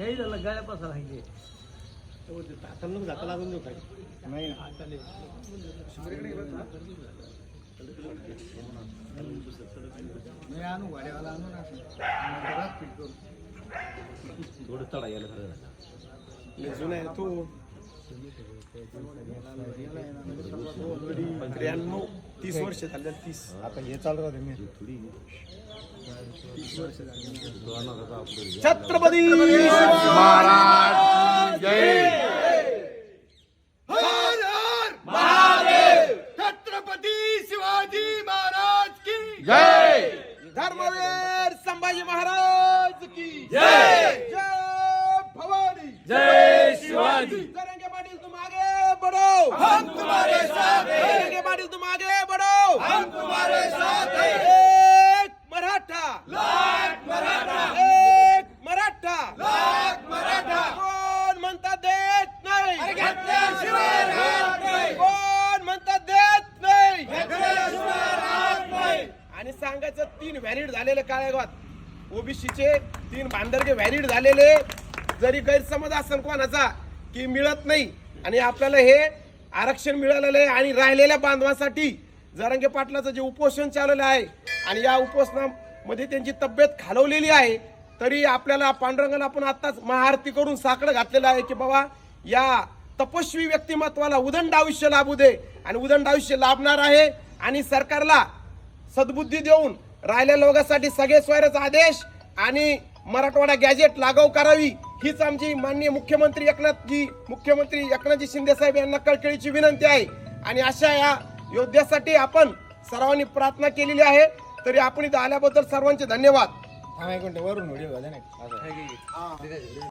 काही झालं गळ्यापासून राहिले नाही मी आणू गाड्यावाला आणू ना. घरात फिट करू थोडं चढा यायला खरं जुना आहे तो. त्र्याण्णव तीस वर्ष झाले तीस. आता हे चालू राहते मी. थोडी छत्रपती महाराज जय। हर शिवाजी महाराज की जय। धर्मवीर संभाजी महाराज की जय। जय भवानी। जय शिवाजी। आणि सांगायचं तीन व्हॅलिड झालेले काळेगावात. ओबीसीचे तीन बांधरगे व्हॅलिड झालेले. जरी गैरसमज असेल कोणाचा की मिळत नाही. आणि आपल्याला हे आरक्षण मिळालेलं आहे आणि राहिलेल्या बांधवासाठी जरांगे पाटलाचं जे उपोषण चाललेलं आहे आणि या उपोषणामध्ये त्यांची तब्येत खालवलेली आहे तरी आपल्याला पांडुरंगाला आपण आत्ताच महाआरती करून साकडं घातलेलं आहे की बाबा या तपस्वी व्यक्तिमत्वाला उदंड आयुष्य लाभू दे. आणि उदंड आयुष्य लाभणार आहे आणि सरकारला सद्बुद्धी देऊन राहिलेल्या लोकांसाठी सगळे स्वैराचा आदेश आणि मराठवाडा गॅजेट लागू करावी हीच आमची माननीय मुख्यमंत्री एकनाथजी मुख्यमंत्री एकनाथजी शिंदे साहेब यांना कळकळीची विनंती आहे. आणि अशा या योद्ध्यासाठी आपण सर्वांनी प्रार्थना केलेली आहे. तरी आपण इथं आल्याबद्दल सर्वांचे धन्यवाद.